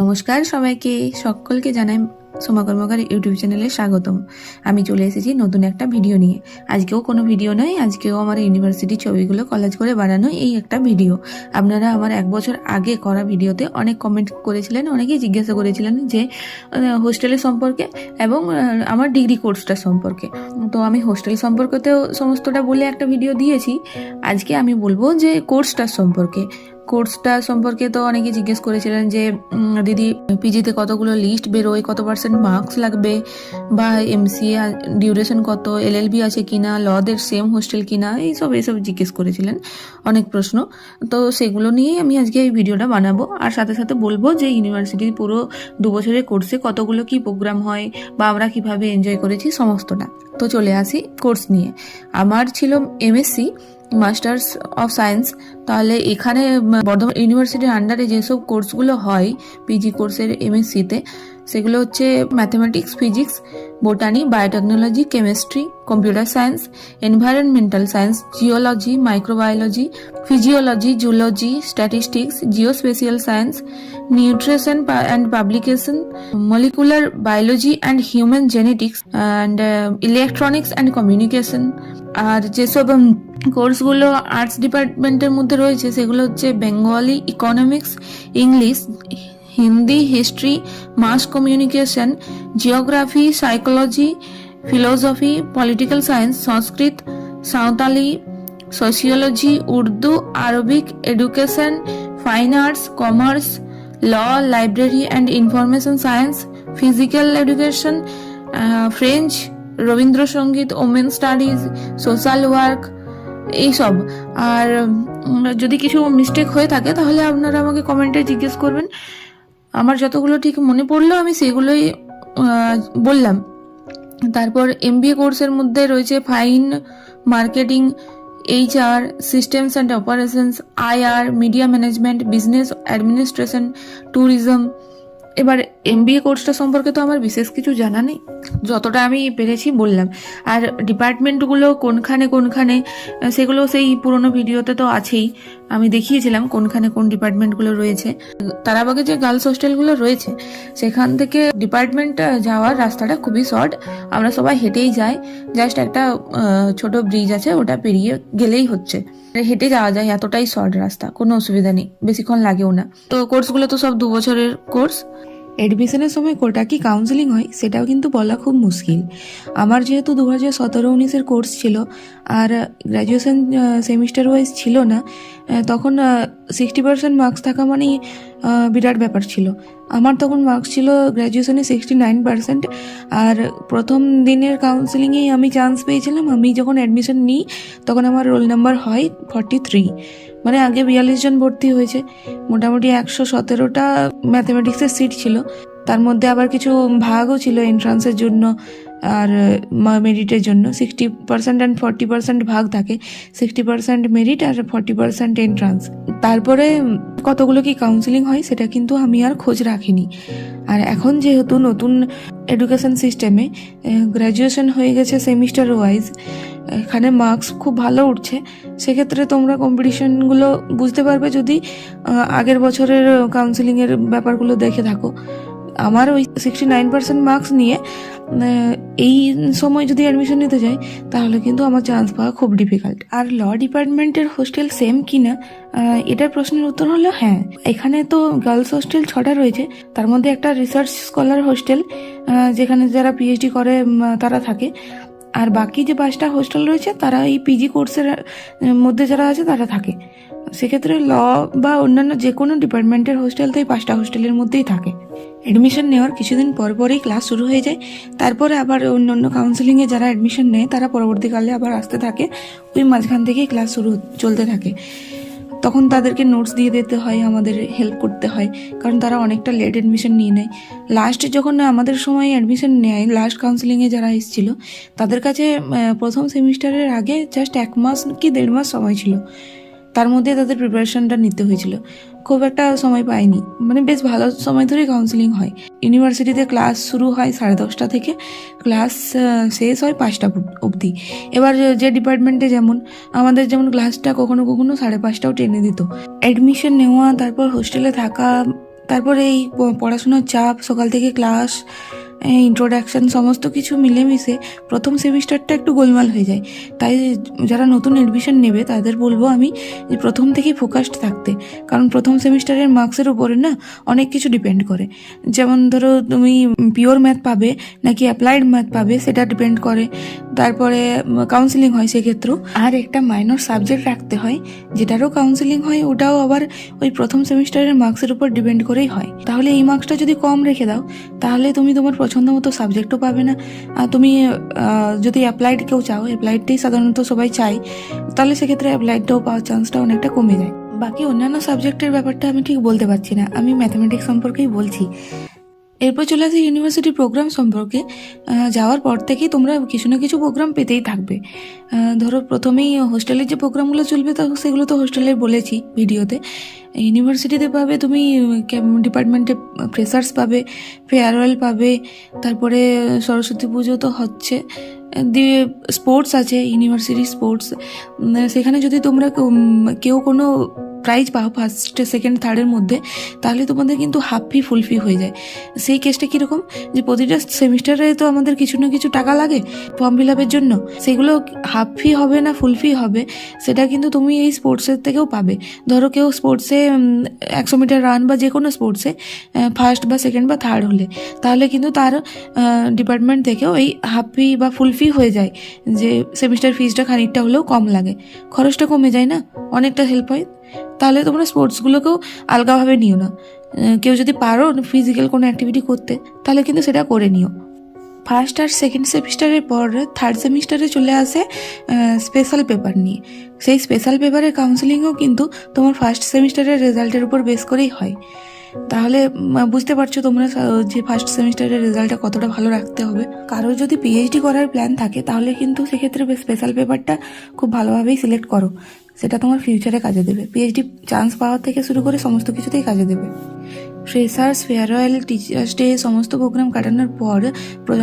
নমস্কার সবাইকে, সকলকে জানাই সোমা কর্মকার ইউটিউব চ্যানেলে স্বাগতম। আমি চলে এসেছি নতুন একটা ভিডিও নিয়ে। আজকেও কোনো ভিডিও নয়, আজকেও আমার ইউনিভার্সিটি ছবিগুলো কলেজ করে বানানো এই একটা ভিডিও। আপনারা আমার এক বছর আগে করা ভিডিওতে অনেক কমেন্ট করেছিলেন, অনেকেই জিজ্ঞাসা করেছিলেন যে হোস্টেলের সম্পর্কে এবং আমার ডিগ্রি কোর্সটা সম্পর্কে। তো আমি হোস্টেল সম্পর্কেতেও সমস্তটা বলে একটা ভিডিও দিয়েছি। আজকে আমি বলব যে কোর্সটার সম্পর্কে। কোর্সটা সম্পর্কে তো অনেকে জিজ্ঞেস করেছিলেন যে দিদি পিজিতে কতগুলো লিস্ট বেরোয়? কত পার্সেন্ট মার্কস লাগবে? বা এমসিএ ডিউরেশন কত? এলএলবি আছে কিনা? লদের সেম হোস্টেল কিনা? এইসব এইসব জিজ্ঞেস করেছিলেন। অনেক প্রশ্ন। তো সেগুলো নিয়েই আমি আজকে এই ভিডিওটা বানাবো। আর সাথে সাথে বলব যে ইউনিভার্সিটির পুরো দু বছরের কোর্সে কতগুলো কি প্রোগ্রাম হয়? বা আমরা কীভাবে এনজয় করেছি? সমস্তটা। তো চলে আসি কোর্স নিয়ে। আমার ছিল এমএসসি মাস্টার্স অফ সায়েন্স তাহলে এখানে বর্ধমান ইউনিভার্সিটির আন্ডারে যেসব কোর্সগুলো হয় পিজি কোর্সের এমএসসিতে সেগুলো হচ্ছে mathematics physics botany biotechnology chemistry computer science environmental science geology microbiology physiology zoology statistics geospatial science nutrition and publication molecular biology and human genetics and electronics and communication আর যেসব কোর্সগুলো আর্টস ডিপার্টমেন্টের মধ্যে রয়েছে, সেগুলো হচ্ছে Bengali economics English Hindi history mass communication geography psychology philosophy political science Sanskrit Santali sociology Urdu Arabic education fine arts commerce law library and information science physical education French Rabindrasangeet women studies social work এইসব। আর যদি কিছু mistake হয়ে থাকে, তাহলে আপনারা আমাকে কমেন্টে জিজ্ঞেস করবেন। আমার যতগুলো ঠিক মনে পড়ল, আমি সেগুলোই বললাম। তারপর এম এমবিএ কোর্সের মধ্যে রয়েছে fine marketing HR systems and operations IR media management business administration tourism এবার এমবিএ কোর্সটা সম্পর্কে তো আমার বিশেষ কিছু জানা নেই, যতটা আমি পেরেছি বললাম। আর ডিপার্টমেন্টগুলো কোনখানে কোনখানে, সেগুলো সেই পুরোনো ভিডিওতে তো আছেই। আমি দেখিয়েছিলাম কোনখানে কোন ডিপার্টমেন্টগুলো রয়েছে। তারাবাগে যে গার্লস হোস্টেলগুলো রয়েছে, সেখান থেকে ডিপার্টমেন্ট যাওয়ার রাস্তাটা খুবই শর্ট। আমরা সবাই হেঁটেই যাই। জাস্ট একটা ছোট ব্রিজ আছে, ওটা পেরিয়ে গেলেই হচ্ছে। হেঁটে যাওয়া যায়, এতটাই শর্ট রাস্তা, কোনো অসুবিধা নেই, বেশিক্ষণ লাগেও না। তো কোর্সগুলো তো সব দু বছরের কোর্স। এডমিশনের সময় কোটা কি কাউন্সিলিং হয়, সেটাও কিন্তু বলা খুব মুশকিল। আমার যেহেতু দু হাজার সতেরো উনিশের কোর্স ছিল, আর গ্র্যাজুয়েশন সেমিস্টার ওয়াইজ ছিল না তখন সিক্সটি পার্সেন্ট মার্কস থাকা মানেই বিরাট ব্যাপার ছিল। আমার তখন মার্কস ছিল গ্র্যাজুয়েশনে সিক্সটি নাইন পার্সেন্ট আর প্রথম দিনের কাউন্সিলিংয়েই আমি চান্স পেয়েছিলাম। আমি যখন অ্যাডমিশন নিই, তখন আমার রোল নাম্বার হয় ফর্টি থ্রি মানে আগে বিয়াল্লিশ জন ভর্তি হয়েছে। মোটামুটি একশো সতেরোটা ম্যাথমেটিক্সের সিট ছিল। তার মধ্যে আবার কিছু ভাগও ছিল এন্ট্রান্সের জন্য। আর মেরিটের জন্য sixty percent and forty percent ভাগ থাকে। সিক্সটি পার্সেন্ট মেরিট আর ফর্টি পার্সেন্ট এন্ট্রান্স তারপরে, কতগুলো কি কাউন্সিলিং হয় সেটা কিন্তু আমি আর খোঁজ রাখিনি। আর এখন যেহেতু নতুন এডুকেশন সিস্টেমে গ্র্যাজুয়েশন হয়ে গেছে সেমিস্টার ওয়াইজ এখানে মার্কস খুব ভালো উঠছে। সেক্ষেত্রে তোমরা কম্পিটিশনগুলো বুঝতে পারবে যদি আগের বছরের কাউন্সিলিংয়ের ব্যাপারগুলো দেখে থাকো। আমার ওই সিক্সটি নাইন পার্সেন্ট মার্কস নিয়ে এই সময় যদি অ্যাডমিশন নিতে যাই, তাহলে কিন্তু আমার চান্স পাওয়া খুব ডিফিকাল্ট আর ল ডিপার্টমেন্টের হোস্টেল সেম কি না এটার প্রশ্নের উত্তর হলো হ্যাঁ। এখানে তো গার্লস হোস্টেল ছটা রয়েছে, তার মধ্যে একটা রিসার্চ স্কলার হোস্টেল যেখানে যারা পিএইচডি করে তারা থাকে। আর বাকি যে পাঁচটা হোস্টেল রয়েছে, তারা এই পিজি কোর্সের মধ্যে যারা আছে, তারা থাকে। সেক্ষেত্রে ল বা অন্যান্য যে কোনো ডিপার্টমেন্টের হোস্টেল তো এই পাঁচটা হোস্টেলের মধ্যেই থাকে। অ্যাডমিশন নেওয়ার কিছুদিন পর পরই ক্লাস শুরু হয়ে যায়। তারপরে আবার অন্য অন্য কাউন্সেলিংয়ে যারা অ্যাডমিশন নেয়, তারা পরবর্তীকালে আবার আসতে থাকে। ওই মাঝখান থেকেই ক্লাস শুরু চলতে থাকে। তখন তাদেরকে নোটস দিয়ে দিতে হয়, আমাদের হেল্প করতে হয়, কারণ তারা অনেকটা লেট অ্যাডমিশন নিয়ে নেয়। লাস্টে যখন আমাদের সময় অ্যাডমিশন নেয় লাস্ট কাউন্সিলিংয়ে যারা এসেছিল, তাদের কাছে প্রথম সেমিস্টারের আগে জাস্ট এক মাস কি দেড় মাস সময় ছিল। তার মধ্যে তাদের প্রিপারেশনটা নিতে হয়েছিল। খুব একটা সময় পাইনি। মানে বেশ ভালো সময় ধরে কাউন্সিলিং হয়। ইউনিভার্সিটিতে ক্লাস শুরু হয় সাড়ে দশটা থেকে। ক্লাস শেষ হয় পাঁচটা অবধি। এবার যে ডিপার্টমেন্টে যেমন, আমাদের যেমন ক্লাসটা কখনো কখনো সাড়ে পাঁচটাও টেনে দিত। অ্যাডমিশন নেওয়া, তারপর হোস্টেলে থাকা, তারপরে এই পড়াশোনার চাপ, সকাল থেকে ক্লাস ইন্ট্রোডাকশন সমস্ত কিছু মিলেমিশে প্রথম সেমিস্টারটা একটু গোলমাল হয়ে যায়। তাই যারা নতুন এডমিশন নেবে, তাদের বলব আমি যে প্রথম থেকেই ফোকাসড থাকতে। কারণ প্রথম সেমিস্টারের মার্কসের উপরে না অনেক কিছু ডিপেন্ড করে। যেমন ধরো তুমি পিওর ম্যাথ পাবে, নাকি অ্যাপ্লাইড ম্যাথ পাবে, সেটা ডিপেন্ড করে। তারপরে কাউন্সিলিং হয় সেক্ষেত্রেও। আর একটা মাইনর সাবজেক্ট রাখতে হয়, যেটারও কাউন্সিলিং হয়, ওটাও আবার ওই প্রথম সেমিস্টারের মার্কসের উপর ডিপেন্ড করেই হয়। তাহলে এই মার্কসটা যদি কম রেখে দাও, তাহলে তুমি তোমার পছন্দ মতো সাবজেক্টও পাবে না। আর তুমি যদি অ্যাপ্লাইড কেউ চাও অ্যাপ্লাইডটাই সাধারণত সবাই চায়, তাহলে সেক্ষেত্রে অ্যাপ্লাইডটাও পাওয়ার চান্সটা অনেকটা কমে যায়। বাকি অন্যান্য সাবজেক্টের ব্যাপারটা আমি ঠিক বলতে পারছি না। আমি ম্যাথামেটিক্স সম্পর্কেই বলছি। এরপর চলে আসি ইউনিভার্সিটি প্রোগ্রাম সম্পর্কে। যাওয়ার পর থেকেই তোমরা কিছু না কিছু প্রোগ্রাম পেতেই থাকবে। ধরো প্রথমেই হোস্টেলের যে প্রোগ্রামগুলো চলবে, তা সেগুলো তো হোস্টেলে বলেছি ভিডিওতে। ইউনিভার্সিটিতে পাবে তুমি ডিপার্টমেন্টে ফ্রেশার্স পাবে ফেয়ারওয়েল পাবে, তারপরে সরস্বতী পুজো তো হচ্ছে। দিয়ে স্পোর্টস আছে ইউনিভার্সিটি স্পোর্টস সেখানে যদি তোমরা কেউ কোনো প্রাইজ পাও ফার্স্ট সেকেন্ড থার্ডের মধ্যে, তাহলে তোমাদের কিন্তু হাফ ফি ফুল ফি হয়ে যায়। সেই কেসটা কীরকম? যে প্রতিটা সেমিস্টারে তো আমাদের কিছু না কিছু টাকা লাগে ফর্ম ফিল আপের জন্য। সেগুলো হাফ ফি হবে না ফুল ফি হবে, সেটা কিন্তু তুমি এই স্পোর্টসের থেকেও পাবে। ধরো কেউ স্পোর্টসে একশো মিটার রান বা যে কোনো স্পোর্টসে ফার্স্ট বা সেকেন্ড বা থার্ড হলে, তাহলে কিন্তু তার ডিপার্টমেন্ট থেকেও এই হাফ ফি বা ফুল ফি হয়ে যায় যে সেমিস্টার ফিজটা খানিকটা হলেও কম লাগে। খরচটা কমে যায় না? অনেকটা হেল্প হয়। তাহলে তোমরা স্পোর্টসগুলোকেও আলগাভাবে নিও না। কেউ যদি পারো ফিজিক্যাল কোনো অ্যাক্টিভিটি করতে, তাহলে কিন্তু সেটা করে নিও। ফার্স্ট আর সেকেন্ড সেমিস্টারের পর থার্ড সেমিস্টারে চলে আসে স্পেশাল পেপার নিয়ে। সেই স্পেশাল পেপারের কাউন্সিলিংও কিন্তু তোমার ফার্স্ট সেমিস্টারের রেজাল্টের উপর বেস করেই হয়। তাহলে বুঝতে পারছ তোমরা যে ফার্স্ট সেমিস্টারের রেজাল্টটা কতটা ভালো রাখতে হবে। কারোর যদি পিএইচডি করার প্ল্যান থাকে, তাহলে কিন্তু সেক্ষেত্রে স্পেশাল পেপারটা খুব ভালোভাবেই সিলেক্ট করো। সেটা তোমার ফিউচারে কাজে দেবে। পিএইচডি চান্স পাওয়ার থেকে শুরু করে সমস্ত কিছুতেই কাজে দেবে। ফ্রেশার্স ফেয়ারওয়েল টিচার্স ডে সমস্ত প্রোগ্রাম কাটানোর পর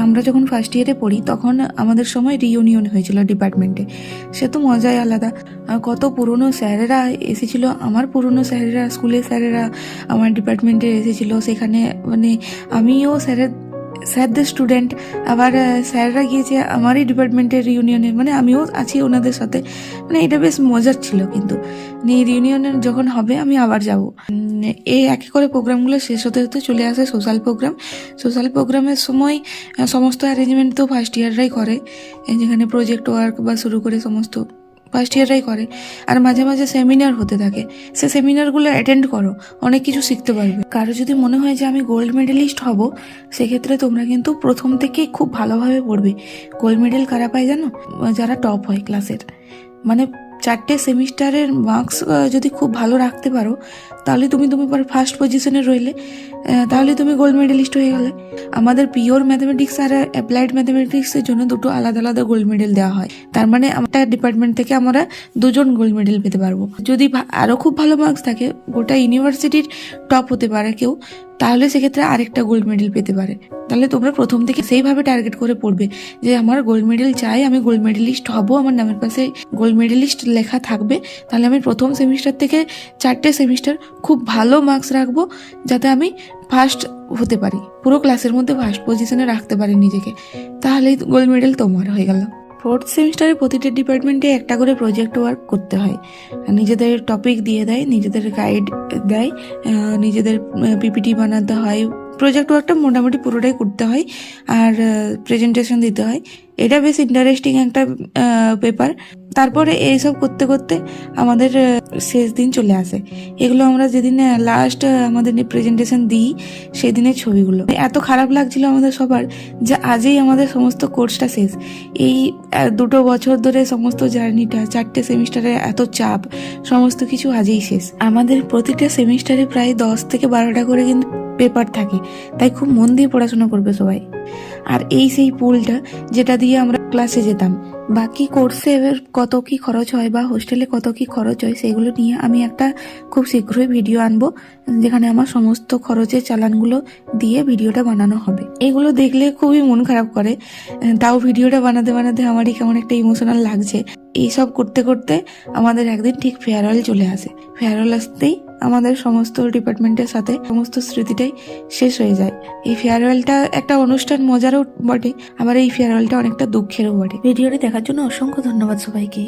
আমরা যখন ফার্স্ট ইয়ারে পড়ি, তখন আমাদের সময় রিউনিয়ন হয়েছিল ডিপার্টমেন্টে সে তো মজাই আলাদা। আর কত পুরনো স্যারেরা এসেছিল, আমার পুরনো স্যারেরা, স্কুলের স্যারেরা আমার ডিপার্টমেন্টে এসেছিল। সেখানে মানে আমিও স্যারের স্যারদের স্টুডেন্ট আবার স্যাররা গিয়েছে আমারই ডিপার্টমেন্টের রিউনিয়নে মানে আমিও আছি ওনাদের সাথে মানে এটা বেশ মজার ছিল কিন্তু। এই রিউনিয়নের যখন হবে, আমি আবার যাব। এই একে করে প্রোগ্রামগুলো শেষ হতে হতে চলে আসে সোশ্যাল প্রোগ্রাম সোশ্যাল প্রোগ্রামের সময় সমস্ত অ্যারেঞ্জমেন্ট তো ফার্স্ট ইয়াররাই করে, যেখানে প্রজেক্ট ওয়ার্ক বা শুরু করে সমস্ত ফার্স্ট ইয়াররাই করে। আর মাঝে মাঝে সেমিনার হতে থাকে। সে সেমিনারগুলো অ্যাটেন্ড করো, অনেক কিছু শিখতে পারবে। কারও যদি মনে হয় যে আমি গোল্ড মেডেলিস্ট হব, সেক্ষেত্রে তোমরা কিন্তু প্রথম থেকেই খুব ভালোভাবে পড়বে। গোল্ড মেডেল কারা পায় জানো? যারা টপ হয় ক্লাসের মানে চারটে সেমিস্টারের মার্কস যদি খুব ভালো রাখতে পারো, তাহলে তুমি তুমি ফার্স্ট পজিশনে রইলে। তাহলে তুমি গোল্ড মেডেলিস্ট হয়ে গেলে। আমাদের পিওর ম্যাথামেটিক্স আর অ্যাপ্লাইড ম্যাথামেটিক্সের জন্য দুটো আলাদা আলাদা গোল্ড মেডেল দেওয়া হয়। তার মানে একটা ডিপার্টমেন্ট থেকে আমরা দুজন গোল্ড মেডেল পেতে পারব। যদি ভা- আরও খুব ভালো মার্কস থাকে, গোটা ইউনিভার্সিটির টপ হতে পারে কেউ। তাহলে সেক্ষেত্রে আরেকটা গোল্ড মেডেল পেতে পারে। তাহলে তোমরা প্রথম থেকে সেইভাবে টার্গেট করে পড়বে যে আমার গোল্ড মেডেল চাই, আমি গোল্ড মেডেলিস্ট হব, আমার নামের পাশে গোল্ড মেডেলিস্ট লেখা থাকবে। তাহলে আমি প্রথম সেমিস্টার থেকে চারটে সেমিস্টার খুব ভালো মার্কস রাখব যাতে আমি ফার্স্ট হতে পারি। পুরো ক্লাসের মধ্যে ফার্স্ট পজিশনে রাখতে পারি নিজেকে। তাহলেই গোল্ড মেডেল তোমার হয়ে গেল। ফোর্থ সেমিস্টারে প্রতিটি ডিপার্টমেন্টে একটা করে প্রজেক্ট ওয়ার্ক করতে হয়। নিজেদের টপিক দিয়ে দেয়, নিজেদের গাইড দেয় নিজেদের পিপিটি বানাতে হয়। প্রজেক্ট ওয়ার্কটা মোটামুটি পুরোটাই করতে হয় আর প্রেজেন্টেশন দিতে হয়। এটা বেশ ইন্টারেস্টিং একটা পেপার তারপরে এইসব করতে করতে আমাদের শেষ দিন চলে আসে। এগুলো আমরা যেদিন লাস্ট আমাদের প্রেজেন্টেশন দিই সেদিনের ছবিগুলো। এত খারাপ লাগছিল আমাদের সবার যে আজই আমাদের সমস্ত কোর্সটা শেষ। এই দুটো বছর ধরে সমস্ত জার্নিটা চারটে সেমিস্টারে এত চাপ সমস্ত কিছু আজই শেষ। আমাদের প্রতিটা সেমিস্টারে প্রায় দশ থেকে বারোটা করে কিন্তু পেপার থাকে। তাই খুব মন দিয়ে পড়াশোনা করবে সবাই। আর এই সেই পুলটা যেটা দিয়ে আমরা ক্লাসে যেতাম বাকি কোর্সে কত কি খরচ হয় বা হোস্টেলে কত কি খরচ হয় সেগুলো নিয়ে আমি একটা খুব শীঘ্রই ভিডিও আনব, যেখানে আমার সমস্ত খরচের চালানগুলো দিয়ে ভিডিওটা বানানো হবে। এগুলো দেখলে খুবই মন খারাপ করে। তাও ভিডিওটা বানাতে বানাতে আমারই কেমন একটা ইমোশনাল লাগছে। এইসব করতে করতে আমাদের একদিন ঠিক ফেয়ারওয়েল চলে আসে। ফেয়ারওয়েল আসতেই আমাদের সমস্ত ডিপার্টমেন্টের সাথে সমস্ত স্মৃতিটাই শেষ হয়ে যায়। এই ফেয়ারওয়েলটা একটা অনুষ্ঠান মজারও বটে, আবার এই ফেয়ারওয়েলটা অনেকটা দুঃখেরও বটে। ভিডিওটি দেখার জন্য অসংখ্য ধন্যবাদ সবাইকে।